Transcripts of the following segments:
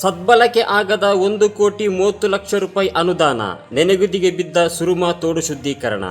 ಸದ್ಬಳಕೆ ಆಗದ ಒಂದು ಕೋಟಿ ಮೂವತ್ತು ಲಕ್ಷ ರೂಪಾಯಿ ಅನುದಾನ ನೆನೆಗುದಿಗೆ ಬಿದ್ದ ಸುರುಮಾ ತೋಡು ಶುದ್ಧೀಕರಣ.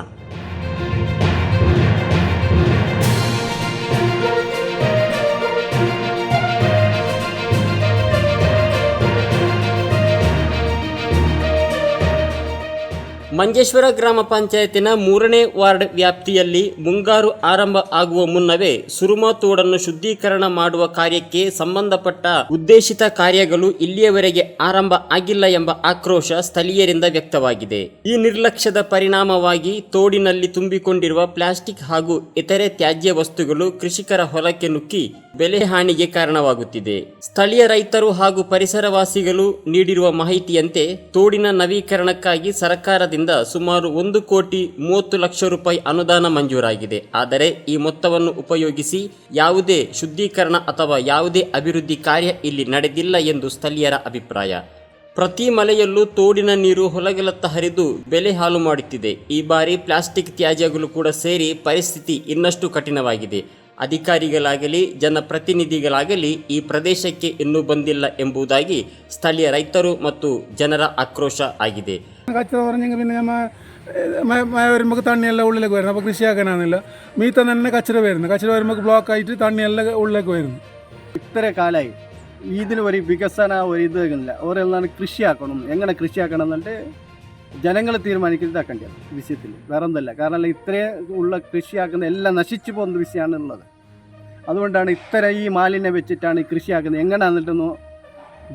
ಮಂಜೇಶ್ವರ ಗ್ರಾಮ ಪಂಚಾಯತಿನ ಮೂರನೇ ವಾರ್ಡ್ ವ್ಯಾಪ್ತಿಯಲ್ಲಿ ಮುಂಗಾರು ಆರಂಭ ಆಗುವ ಮುನ್ನವೇ ಸುರುಮ ತೋಡನ್ನು ಶುದ್ಧೀಕರಣ ಮಾಡುವ ಕಾರ್ಯಕ್ಕೆ ಸಂಬಂಧಪಟ್ಟ ಉದ್ದೇಶಿತ ಕಾರ್ಯಗಳು ಇಲ್ಲಿಯವರೆಗೆ ಆರಂಭ ಆಗಿಲ್ಲ ಎಂಬ ಆಕ್ರೋಶ ಸ್ಥಳೀಯರಿಂದ ವ್ಯಕ್ತವಾಗಿದೆ. ಈ ನಿರ್ಲಕ್ಷ್ಯದ ಪರಿಣಾಮವಾಗಿ ತೋಡಿನಲ್ಲಿ ತುಂಬಿಕೊಂಡಿರುವ ಪ್ಲಾಸ್ಟಿಕ್ ಹಾಗೂ ಇತರೆ ತ್ಯಾಜ್ಯ ವಸ್ತುಗಳು ಕೃಷಿಕರ ಹೊಲಕ್ಕೆ ನುಕ್ಕಿ ಬೆಲೆ ಹಾನಿಗೆ ಕಾರಣವಾಗುತ್ತಿದೆ. ಸ್ಥಳೀಯ ರೈತರು ಹಾಗೂ ಪರಿಸರವಾಸಿಗಳು ನೀಡಿರುವ ಮಾಹಿತಿಯಂತೆ ತೋಡಿನ ನವೀಕರಣಕ್ಕಾಗಿ ಸರ್ಕಾರದಿಂದ ಸುಮಾರು ಒಂದು ಕೋಟಿ ಮೂವತ್ತು ಲಕ್ಷ ರೂಪಾಯಿ ಅನುದಾನ ಮಂಜೂರಾಗಿದೆ. ಆದರೆ ಈ ಮೊತ್ತವನ್ನು ಉಪಯೋಗಿಸಿ ಯಾವುದೇ ಶುದ್ಧೀಕರಣ ಅಥವಾ ಯಾವುದೇ ಅಭಿವೃದ್ಧಿ ಕಾರ್ಯ ಇಲ್ಲಿ ನಡೆದಿಲ್ಲ ಎಂದು ಸ್ಥಳೀಯರ ಅಭಿಪ್ರಾಯ. ಪ್ರತಿ ಮಳೆಯಲ್ಲೂ ತೋಡಿನ ನೀರು ಹೊಲಗೆಲತ್ತ ಹರಿದು ಬೆಲೆ ಹಾಳು ಮಾಡುತ್ತಿದೆ. ಈ ಬಾರಿ ಪ್ಲಾಸ್ಟಿಕ್ ತ್ಯಾಜ್ಯಗಳು ಕೂಡ ಸೇರಿ ಪರಿಸ್ಥಿತಿ ಇನ್ನಷ್ಟು ಕಠಿಣವಾಗಿದೆ. ಅಧಿಕಾರಿಗಳಾಗಲಿ, ಜನಪ್ರತಿನಿಧಿಗಳಾಗಲಿ ಈ ಪ್ರದೇಶಕ್ಕೆ ಇನ್ನೂ ಬಂದಿಲ್ಲ ಎಂಬುದಾಗಿ ಸ್ಥಳೀಯ ರೈತರು ಮತ್ತು ಜನರ ಆಕ್ರೋಶ ಆಗಿದೆ. കച്ചറ പറഞ്ഞെങ്കിൽ പിന്നെ നമ്മ മഴ വരുമ്പോൾ തണ്ണിയെല്ലാം ഉള്ളിലേക്ക് വരുന്നു. അപ്പോൾ കൃഷിയാക്കാനാണെന്നില്ല മീത്ത തന്നെ കച്ചറ വരുന്നു. കച്ചറ വരുമ്പോൾ ബ്ലോക്ക് ആയിട്ട് തണ്ണിയെല്ലാം ഉള്ളിലേക്ക് വരുന്നു. ഇത്ര കാലമായി ഇതിന് ഒരു വികസന ഒരു ഇത് ഇല്ല. ഓരെല്ലാം കൃഷിയാക്കണം. എങ്ങനെ കൃഷിയാക്കണം എന്നിട്ട് ജനങ്ങൾ തീരുമാനിക്കുന്നതാക്കേണ്ടത് വിഷയത്തിൽ. വേറെ ഒന്നുമില്ല കാരണം ഇത്രയും ഉള്ള കൃഷിയാക്കുന്ന എല്ലാം നശിച്ചു പോകുന്ന വിഷയമാണ് ഉള്ളത്. അതുകൊണ്ടാണ് ഇത്ര ഈ മാലിന്യം വെച്ചിട്ടാണ് ഈ കൃഷിയാക്കുന്നത്. എങ്ങനെയാണെന്നിട്ടൊന്നും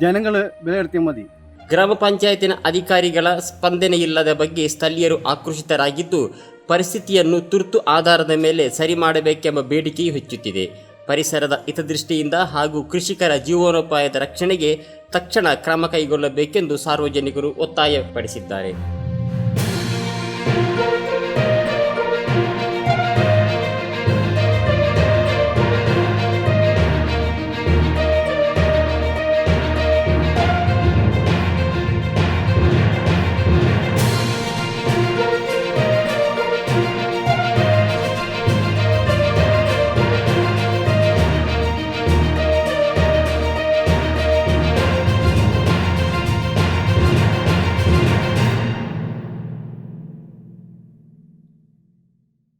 ജനങ്ങൾ വിലയിരുത്തിയാൽ മതി. ಗ್ರಾಮ ಪಂಚಾಯತಿನ ಅಧಿಕಾರಿಗಳ ಸ್ಪಂದನೆಯಿಲ್ಲದ ಬಗ್ಗೆ ಸ್ಥಳೀಯರು ಆಕ್ರೋಶಿತರಾಗಿದ್ದು, ಪರಿಸ್ಥಿತಿಯನ್ನು ತುರ್ತು ಆಧಾರದ ಮೇಲೆ ಸರಿ ಮಾಡಬೇಕೆಂಬ ಬೇಡಿಕೆಯೂ ಹೆಚ್ಚುತ್ತಿದೆ. ಪರಿಸರದ ಹಿತದೃಷ್ಟಿಯಿಂದ ಹಾಗೂ ಕೃಷಿಕರ ಜೀವನೋಪಾಯದ ರಕ್ಷಣೆಗೆ ತಕ್ಷಣ ಕ್ರಮ ಕೈಗೊಳ್ಳಬೇಕೆಂದು ಸಾರ್ವಜನಿಕರು ಒತ್ತಾಯಪಡಿಸಿದ್ದಾರೆ.